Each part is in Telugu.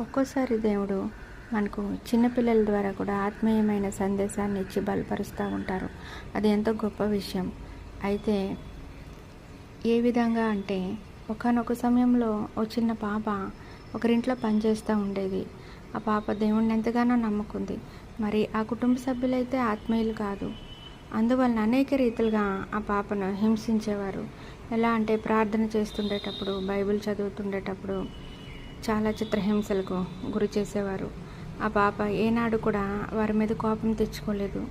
ఒక్కోసారి దేవుడు మనకు చిన్నపిల్లల ద్వారా కూడా ఆత్మీయమైన సందేశాన్ని ఇచ్చి బలపరుస్తూ ఉంటారు. అది ఎంతో గొప్ప విషయం. అయితే ఏ విధంగా అంటే ఒకనొక సమయంలో ఓ చిన్న పాప ఒకరింట్లో పనిచేస్తూ ఉండేది. ఆ పాప దేవుణ్ణి ఎంతగానో నమ్ముకుంది. మరి ఆ కుటుంబ సభ్యులైతే ఆత్మీయులు కాదు. అందువలన అనేక రీతిలుగా ఆ పాపను హింసించేవారు. ఎలా అంటే ప్రార్థన చేస్తుండేటప్పుడు బైబిల్ చదువుతుండేటప్పుడు చాలా చిత్రహింసలకు గురి చేసేవారు. ఆ పాప ఏనాడు కూడా వారి మీద కోపం తెచ్చుకోలేదు.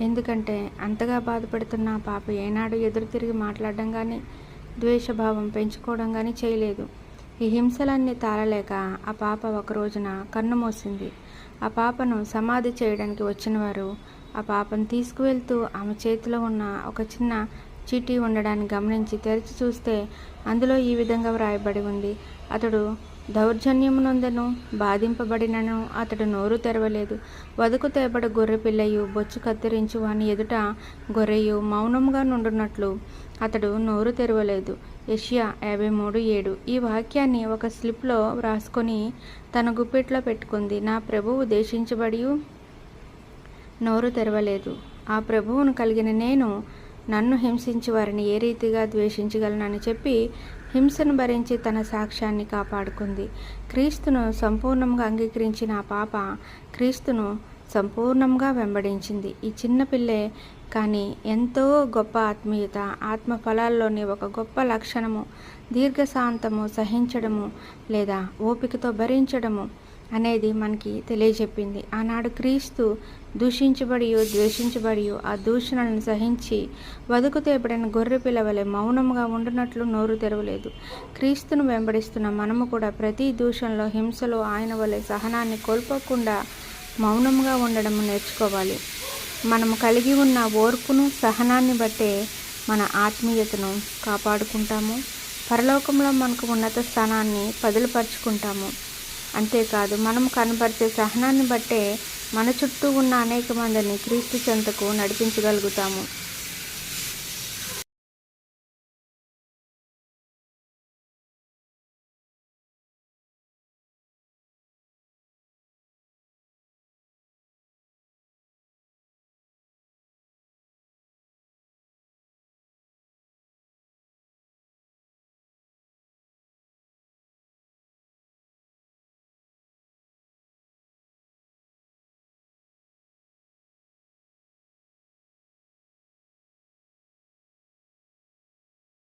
ఎందుకంటే అంతగా బాధపడుతున్న ఆ పాప ఏనాడు ఎదురు తిరిగి మాట్లాడడం కానీ ద్వేషభావం పెంచుకోవడం కానీ చేయలేదు. ఈ హింసలన్నీ తాళలేక ఆ పాప ఒక రోజున కన్ను మోసింది. ఆ పాపను సమాధి చేయడానికి వచ్చిన వారు ఆ పాపను తీసుకువెళ్తూ ఆమె చేతిలో ఉన్న ఒక చిన్న చీటీ ఉండడాన్ని గమనించి తెరిచి చూస్తే అందులో ఈ విధంగా వ్రాయబడి ఉంది. అతడు దౌర్జన్యమునందను బాధింపబడినను అతడు నోరు తెరవలేదు. వదుకు తేబడ గొర్రె పిల్లయు బొచ్చు కత్తిరించు వాని ఎదుట గొర్రెయు మౌనముగా నుండున్నట్లు అతడు నోరు తెరవలేదు. యష్యా యాభై మూడు ఏడు. ఈ వాక్యాన్ని ఒక స్లిప్లో వ్రాసుకొని తన గుప్పిట్లో పెట్టుకుంది. నా ప్రభువు దేశించబడి నోరు తెరవలేదు. ఆ ప్రభువును కలిగిన నేను నన్ను హింసించి వారిని ఏ రీతిగా ద్వేషించగలనని చెప్పి హింసను భరించి తన సాక్ష్యాన్ని కాపాడుకుంది. క్రీస్తును సంపూర్ణంగా అంగీకరించిన ఆ పాప క్రీస్తును సంపూర్ణంగా వెంబడించింది. ఈ చిన్నపిల్లే కానీ ఎంతో గొప్ప ఆత్మీయత ఆత్మ ఫలాల్లోని ఒక గొప్ప లక్షణము దీర్ఘశాంతము సహించడము లేదా ఓపికతో భరించడము అనేది మనకి తెలియజెప్పింది. ఆనాడు క్రీస్తు దూషించబడి ద్వేషించబడి ఆ దూషణలను సహించి వదుకు తేబడిన గొర్రె పిల్లవలే మౌనముగా ఉండునట్లు నోరు తెరవలేదు. క్రీస్తును వెంబడిస్తున్న మనము కూడా ప్రతి దూషణలో హింసలో ఆయన వలె సహనాన్ని కోల్పోకుండా మౌనముగా ఉండడం నేర్చుకోవాలి. మనము కలిగి ఉన్న ఓర్పును సహనాన్ని బట్టే మన ఆత్మీయతను కాపాడుకుంటాము. పరలోకంలో మనకు ఉన్నత స్థానాన్ని పదులుపరుచుకుంటాము అంతేకాదు మనం కనబరిచే సహనాన్ని బట్టే మన చుట్టూ ఉన్న అనేక మందిని క్రీస్తు చెంతకు నడిపించగలుగుతాము.